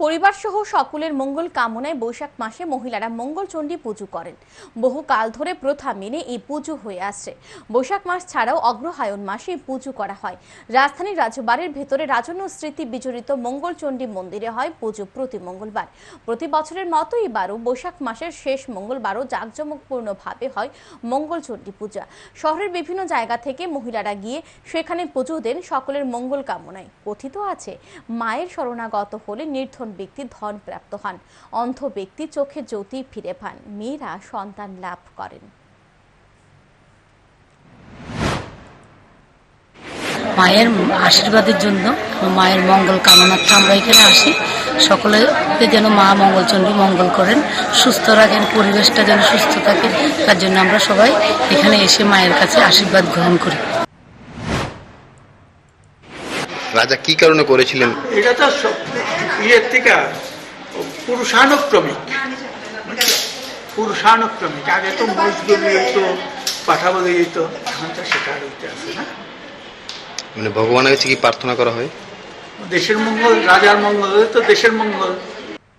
পরিবার সহ সকলের মঙ্গল কামনায় বৈশাখ মাসে মহিলারা মঙ্গল চণ্ডী পুজো করেন। বহু কাল ধরে প্রথা মেনে এই পুজো হয়ে আসছে। বৈশাখ মাস ছাড়াও অগ্রহায়ণ মাসে পুজো করা হয়। রাজধানীর রাজবাড়ির ভেতরে রাজন্য স্মৃতি বিজড়িত মঙ্গল চণ্ডী মন্দিরে হয় পুজো প্রতি মঙ্গলবার। প্রতি বছরের মতো এবারও বৈশাখ মাসের শেষ মঙ্গলবারও জাঁকজমকপূর্ণভাবে হয় মঙ্গল চণ্ডী পূজা। শহরের বিভিন্ন জায়গা থেকে মহিলারা গিয়ে সেখানে পুজো দেন সকলের মঙ্গল কামনায়। কথিত আছে, মায়ের শরণাগত হলে নির্ধন ব্যক্তি ধন প্রাপ্ত হন, অন্ধ ব্যক্তি চোখে জ্যোতি ফিরে পান। মেয়েরা সন্তান লাভ করেন। মায়ের আশীর্বাদের জন্য মায়ের মঙ্গল কামনার্থে আমরা এখানে আসি। সকলেকে যেন মা মঙ্গলচণ্ডী মঙ্গল করেন, সুস্থ রাখেন, পরিবেশটা যেন সুস্থ থাকে, তার জন্য আমরা সবাই এখানে এসে মায়ের কাছে আশীর্বাদ গ্রহণ করি। রাজা কি কারণে করেছিলেন? এটা তো সব- ইয়ের থেকে পুরুষানুক্রমিক। পুরুষানুক্রমিক। আগে তো মজদুরি হইতো পাঠাবলি যেত এখন তো সেটা হইতে আছে না। মানে ভগবানের কাছে কি প্রার্থনা করা হয়? দেশের মঙ্গল রাজার মঙ্গল তো দেশের মঙ্গল।